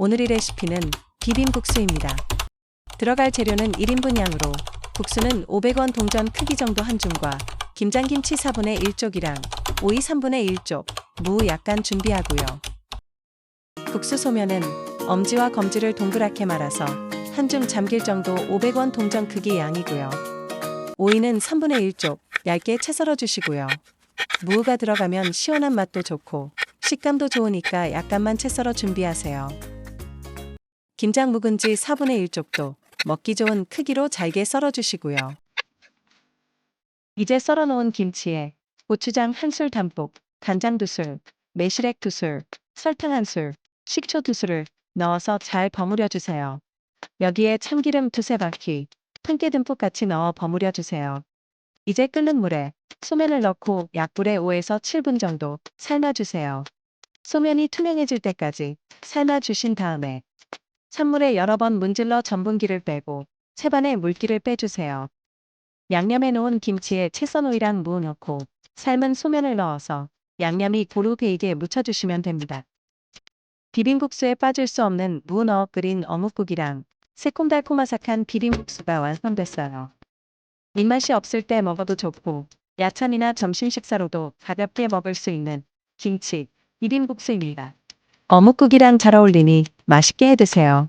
오늘의 레시피는 비빔국수입니다. 들어갈 재료는 1인분 양으로 국수는 500원 동전 크기 정도 한 줌과 김장김치 4분의 1쪽이랑 오이 3분의 1쪽, 무 약간 준비하고요. 국수 소면은 엄지와 검지를 동그랗게 말아서 한 줌 잠길 정도 500원 동전 크기 양이고요. 오이는 3분의 1쪽 얇게 채 썰어 주시고요. 무가 들어가면 시원한 맛도 좋고 식감도 좋으니까 약간만 채 썰어 준비하세요. 김장 묵은지 4분의 1 쪽도 먹기 좋은 크기로 잘게 썰어 주시고요. 이제 썰어 놓은 김치에 고추장 한 술 담뿍, 간장 두 술, 매실액 두 술, 설탕 한 술, 식초 두 술을 넣어서 잘 버무려 주세요. 여기에 참기름 두세 바퀴, 참깨 듬뿍 같이 넣어 버무려 주세요. 이제 끓는 물에 소면을 넣고 약불에 5에서 7분 정도 삶아 주세요. 소면이 투명해질 때까지 삶아 주신 다음에 찬물에 여러 번 문질러 전분기를 빼고 채반에 물기를 빼주세요. 양념해 놓은 김치에 채썬 오이랑 무 넣고 삶은 소면을 넣어서 양념이 고루 배이게 묻혀주시면 됩니다. 비빔국수에 빠질 수 없는 무 넣어 끓인 어묵국이랑 새콤달콤아삭한 비빔국수가 완성됐어요. 입맛이 없을 때 먹어도 좋고 야찬이나 점심 식사로도 가볍게 먹을 수 있는 김치 비빔국수입니다. 어묵국이랑 잘 어울리니 맛있게 해 드세요.